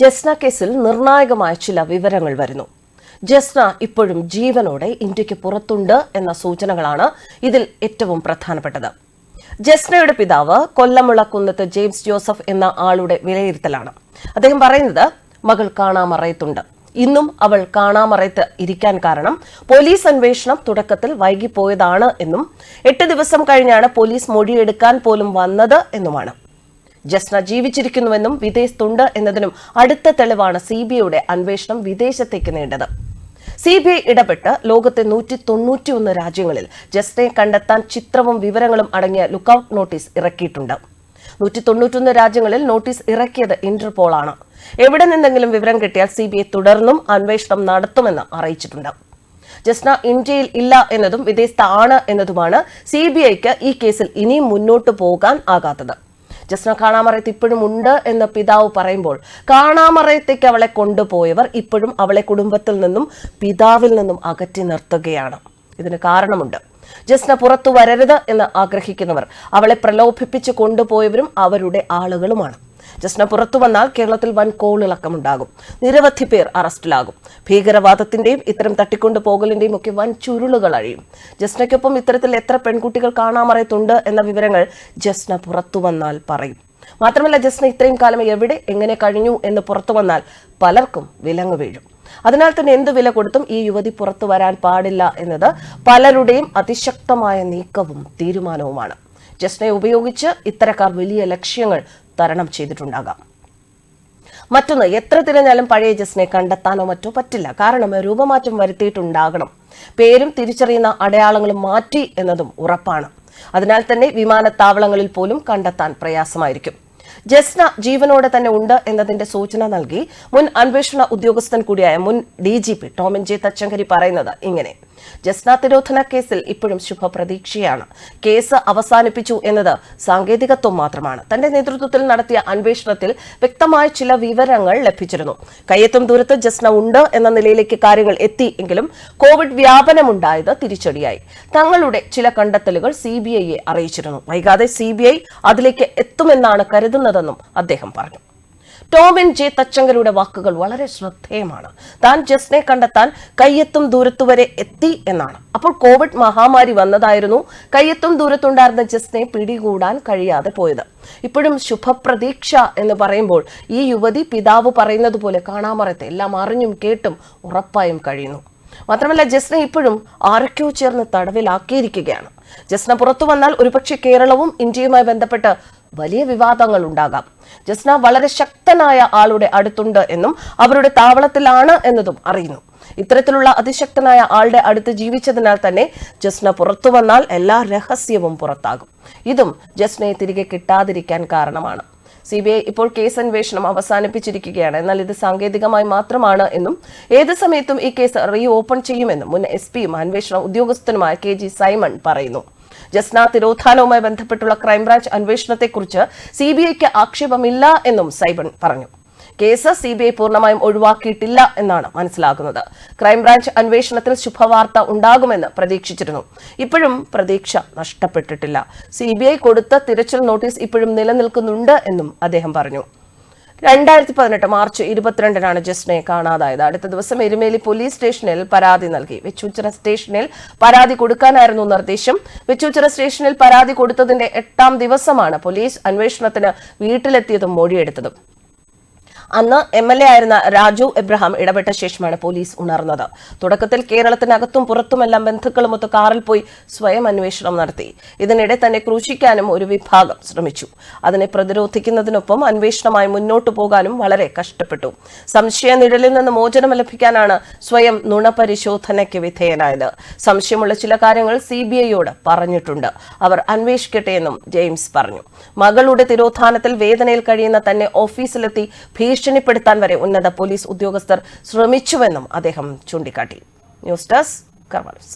ജസ്ന കേസിൽ നിർണായകമായ ചില വിവരങ്ങൾ വരുന്നു. ജസ്ന ഇപ്പോഴും ജീവനോടെ ഇന്ത്യയ്ക്ക് പുറത്തുണ്ട് എന്ന സൂചനകളാണ് ഇതിൽ ഏറ്റവും പ്രധാനപ്പെട്ടത്. ജസ്നയുടെ പിതാവ് കൊല്ലമുള്ള കുന്നത്ത് ജെയിംസ് ജോസഫ് എന്ന ആളുടെ വിലയിരുത്തലാണ്. അദ്ദേഹം പറയുന്നത് മകൾ കാണാമറയത്തുണ്ട്. ഇന്നും അവൾ കാണാമറയത്ത് ഇരിക്കാൻ കാരണം പോലീസ് അന്വേഷണം തുടക്കത്തിൽ വൈകിപ്പോയതാണ് എന്നും എട്ട് ദിവസം കഴിഞ്ഞാണ് പോലീസ് മൊഴിയെടുക്കാൻ പോലും വന്നത് എന്നുമാണ്. ജസ്ന ജീവിച്ചിരിക്കുന്നുവെന്നും വിദേശത്തുണ്ട് എന്നതിനും അടുത്ത തെളിവാണ് സി ബി ഐയുടെ അന്വേഷണം വിദേശത്തേക്ക് നീണ്ടത്. സി ബി ഐ ഇടപെട്ട് ലോകത്തെ നൂറ്റി തൊണ്ണൂറ്റിയൊന്ന് രാജ്യങ്ങളിൽ ജസ്നയെ കണ്ടെത്താൻ ചിത്രവും വിവരങ്ങളും അടങ്ങിയ ലുക്കൌട്ട് നോട്ടീസ് ഇറക്കിയിട്ടുണ്ട്. നൂറ്റി തൊണ്ണൂറ്റൊന്ന് രാജ്യങ്ങളിൽ നോട്ടീസ് ഇറക്കിയത് ഇന്റർപോൾ ആണ് എവിടെ നിന്നെങ്കിലും വിവരം കിട്ടിയാൽ സി ബി ഐ തുടർന്നും അന്വേഷണം നടത്തുമെന്ന് അറിയിച്ചിട്ടുണ്ട്. ജസ്ന ഇന്ത്യയിൽ ഇല്ല എന്നതും വിദേശത്താണ് എന്നതുമാണ് സി ബി ഐക്ക് ഈ കേസിൽ ഇനിയും മുന്നോട്ട് പോകാൻ ആകാത്തത്. ജസ്ന കാണാമറയത്ത് ഇപ്പോഴും ഉണ്ട് എന്ന് പിതാവ് പറയുമ്പോൾ കാണാമറയത്തേക്ക് അവളെ കൊണ്ടുപോയവർ ഇപ്പോഴും അവളെ കുടുംബത്തിൽ നിന്നും പിതാവിൽ നിന്നും അകറ്റി നിർത്തുകയാണ്. ഇതിന് കാരണമുണ്ട്. ജസ്ന പുറത്തു വരരുത് എന്ന് ആഗ്രഹിക്കുന്നവർ അവളെ പ്രലോഭിപ്പിച്ച് കൊണ്ടുപോയവരും അവരുടെ ആളുകളുമാണ്. ജസ്ന പുറത്തു വന്നാൽ കേരളത്തിൽ വൻ കോളിളക്കമുണ്ടാകും. നിരവധി പേർ അറസ്റ്റിലാകും. ഭീകരവാദത്തിന്റെയും ഇത്തരം തട്ടിക്കൊണ്ടു പോകലിന്റെയും ഒക്കെ വൻ ചുരുളുകൾ അഴിയും. ജസ്നയ്ക്കൊപ്പം ഇത്തരത്തിൽ എത്ര പെൺകുട്ടികൾ കാണാമറയത്തുണ്ട് എന്ന വിവരങ്ങൾ ജസ്ന പുറത്തു വന്നാൽ പറയും. മാത്രമല്ല ജസ്ന ഇത്രയും കാലം എവിടെ എങ്ങനെ കഴിഞ്ഞു എന്ന് പുറത്തു വന്നാൽ പലർക്കും വിലങ്ങ് വീഴും. അതിനാൽ തന്നെ എന്ത് വില കൊടുത്തും ഈ യുവതി പുറത്തു വരാൻ പാടില്ല എന്നത് പലരുടെയും അതിശക്തമായ നീക്കവും തീരുമാനവുമാണ്. ജസ്നയെ ഉപയോഗിച്ച് ഇത്തരക്കാർ വലിയ ലക്ഷ്യങ്ങൾ തരണം ചെയ്തിട്ടുണ്ടാകാം. മറ്റൊന്ന് എത്ര തിരഞ്ഞാലും പഴയ ജസ്നെ കണ്ടെത്താനോ മറ്റോ പറ്റില്ല. കാരണം രൂപമാറ്റം വരുത്തിയിട്ടുണ്ടാകണം. പേരും തിരിച്ചറിയുന്ന അടയാളങ്ങളും മാറ്റി എന്നതും ഉറപ്പാണ്. അതിനാൽ തന്നെ വിമാനത്താവളങ്ങളിൽ പോലും കണ്ടെത്താൻ പ്രയാസമായിരിക്കും. ജസ്ന ജീവനോടെ തന്നെ ഉണ്ട് എന്നതിന്റെ സൂചന നൽകി മുൻ അന്വേഷണ ഉദ്യോഗസ്ഥൻ കൂടിയായ മുൻ D G P Tomin J Thachankary പറയുന്നത് ഇങ്ങനെ. ജസ്ന തിരോധന കേസിൽ ഇപ്പോഴും ശുഭപ്രതീക്ഷയാണ്. കേസ് അവസാനിപ്പിച്ചു എന്നത് സാങ്കേതികത്വം മാത്രമാണ്. തന്റെ നേതൃത്വത്തിൽ നടത്തിയ അന്വേഷണത്തിൽ വ്യക്തമായ ചില വിവരങ്ങൾ ലഭിച്ചിരുന്നു. കയ്യെത്തും ദൂരത്ത് ജസ്ന ഉണ്ട് എന്ന നിലയിലേക്ക് കാര്യങ്ങൾ എത്തി എങ്കിലും കോവിഡ് വ്യാപനമുണ്ടായത് തിരിച്ചടിയായി. തങ്ങളുടെ ചില കണ്ടെത്തലുകൾ സി ബി ഐയെ അറിയിച്ചിരുന്നു. വൈകാതെ സി ബി ഐ അതിലേക്ക് എത്തുമെന്നാണ് കരുതുന്നതെന്നും അദ്ദേഹം പറഞ്ഞു. ടോമിൻ ജെ തച്ചങ്കരുടെ വാക്കുകൾ വളരെ ശ്രദ്ധേയമാണ്. താൻ ജസ്നെ കണ്ടെത്താൻ കയ്യെത്തും ദൂരത്തു വരെ എത്തി എന്നാണ്. അപ്പോൾ കോവിഡ് മഹാമാരി വന്നതായിരുന്നു. കയ്യെത്തും ദൂരത്തുണ്ടായിരുന്ന ജസ്നെ പിടികൂടാൻ കഴിയാതെ പോയത്. ഇപ്പോഴും ശുഭപ്രതീക്ഷ എന്ന് പറയുമ്പോൾ ഈ യുവതി പിതാവ് പറയുന്നത് പോലെ കാണാമറയത്തെ എല്ലാം അറിഞ്ഞും കേട്ടും ഉറപ്പായും കഴിയുന്നു. മാത്രമല്ല ജസ്ന ഇപ്പോഴും ആരൊക്കെയോ ചേർന്ന് തടവിലാക്കിയിരിക്കുകയാണ്. ജസ്ന പുറത്തു വന്നാൽ ഒരുപക്ഷെ കേരളവും ഇന്ത്യയുമായി ബന്ധപ്പെട്ട് വലിയ വിവാദങ്ങൾ ഉണ്ടാകാം. ജസ്ന വളരെ ശക്തനായ ആളുടെ അടുത്തുണ്ട് എന്നും അവരുടെ താവളത്തിലാണ് എന്നതും അറിയുന്നു. ഇത്തരത്തിലുള്ള അതിശക്തനായ ആളുടെ അടുത്ത് ജീവിച്ചതിനാൽ തന്നെ ജസ്ന പുറത്തു വന്നാൽ എല്ലാ രഹസ്യവും പുറത്താകും. ഇതും ജസ്നയെ തിരികെ കിട്ടാതിരിക്കാൻ കാരണമാണ്. സി ബി ഐ ഇപ്പോൾ കേസ് അന്വേഷണം അവസാനിപ്പിച്ചിരിക്കുകയാണ്. എന്നാൽ ഇത് സാങ്കേതികമായി മാത്രമാണ് എന്നും ഏത് സമയത്തും ഈ കേസ് റീ ഓപ്പൺ ചെയ്യുമെന്നും മുൻ എസ് പിയും അന്വേഷണ ഉദ്യോഗസ്ഥനുമായ കെ ജി സൈമൺ പറയുന്നു. ജസ്ന തിരോധാനവുമായി ബന്ധപ്പെട്ടുള്ള ക്രൈംബ്രാഞ്ച് അന്വേഷണത്തെക്കുറിച്ച് സി ബി ഐക്ക് ആക്ഷേപമില്ല എന്നും സൈബൺ പറഞ്ഞു. കേസ് സി ബി ഐ പൂർണമായും ഒഴിവാക്കിയിട്ടില്ല എന്നാണ് മനസ്സിലാകുന്നത്. ക്രൈംബ്രാഞ്ച് അന്വേഷണത്തിൽ ശുഭവാർത്ത ഉണ്ടാകുമെന്ന് പ്രതീക്ഷിച്ചിരുന്നു. ഇപ്പോഴും പ്രതീക്ഷ നഷ്ടപ്പെട്ടിട്ടില്ല. സി കൊടുത്ത തിരച്ചിൽ നോട്ടീസ് ഇപ്പോഴും നിലനിൽക്കുന്നുണ്ട് എന്നും അദ്ദേഹം പറഞ്ഞു. രണ്ടായിരത്തി പതിനെട്ട് മാർച്ച് ഇരുപത്തിരണ്ടിനാണ് ജസ്റ്റിനെ കാണാതായത്. അടുത്ത ദിവസം എരുമേലി പോലീസ് സ്റ്റേഷനിൽ പരാതി നൽകി. വെച്ചൂച്ചിറ സ്റ്റേഷനിൽ പരാതി കൊടുക്കാനായിരുന്നു നിർദ്ദേശം. വെച്ചൂച്ചിറ സ്റ്റേഷനിൽ പരാതി കൊടുത്തതിന്റെ എട്ടാം ദിവസമാണ് പോലീസ് അന്വേഷണത്തിന് വീട്ടിലെത്തിയതും മൊഴിയെടുത്തതും. അന്ന് എം എൽ എ ആയിരുന്ന രാജു എബ്രഹാം ഇടപെട്ട ശേഷമാണ് പോലീസ് ഉണർന്നത്. തുടക്കത്തിൽ കേരളത്തിനകത്തും പുറത്തുമെല്ലാം ബന്ധുക്കളുമൊത്ത് കാറിൽ പോയി സ്വയം അന്വേഷണം നടത്തി. ഇതിനിടെ തന്നെ ക്രൂശിക്കാനും ഒരു വിഭാഗം ശ്രമിച്ചു. അതിനെ പ്രതിരോധിക്കുന്നതിനൊപ്പം അന്വേഷണമായി മുന്നോട്ടു പോകാനും വളരെ കഷ്ടപ്പെട്ടു. സംശയ നിഴലിൽ നിന്ന് മോചനം ലഭിക്കാനാണ് സ്വയം നുണപരിശോധനയ്ക്ക് വിധേയനായത്. സംശയമുള്ള ചില കാര്യങ്ങൾ സി ബി ഐയോട് പറഞ്ഞിട്ടുണ്ട്. അവർ അന്വേഷിക്കട്ടെ എന്നും ജെയിംസ് പറഞ്ഞു. മകളുടെ തിരോധാനത്തിൽ വേദനയിൽ കഴിയുന്ന തന്നെ ഓഫീസിലെത്തി ഭീഷണിപ്പെടുത്താൻ വരെ ഉന്നത പോലീസ് ഉദ്യോഗസ്ഥർ ശ്രമിച്ചുവെന്നും അദ്ദേഹം ചൂണ്ടിക്കാട്ടി. News desk കർമാനസ്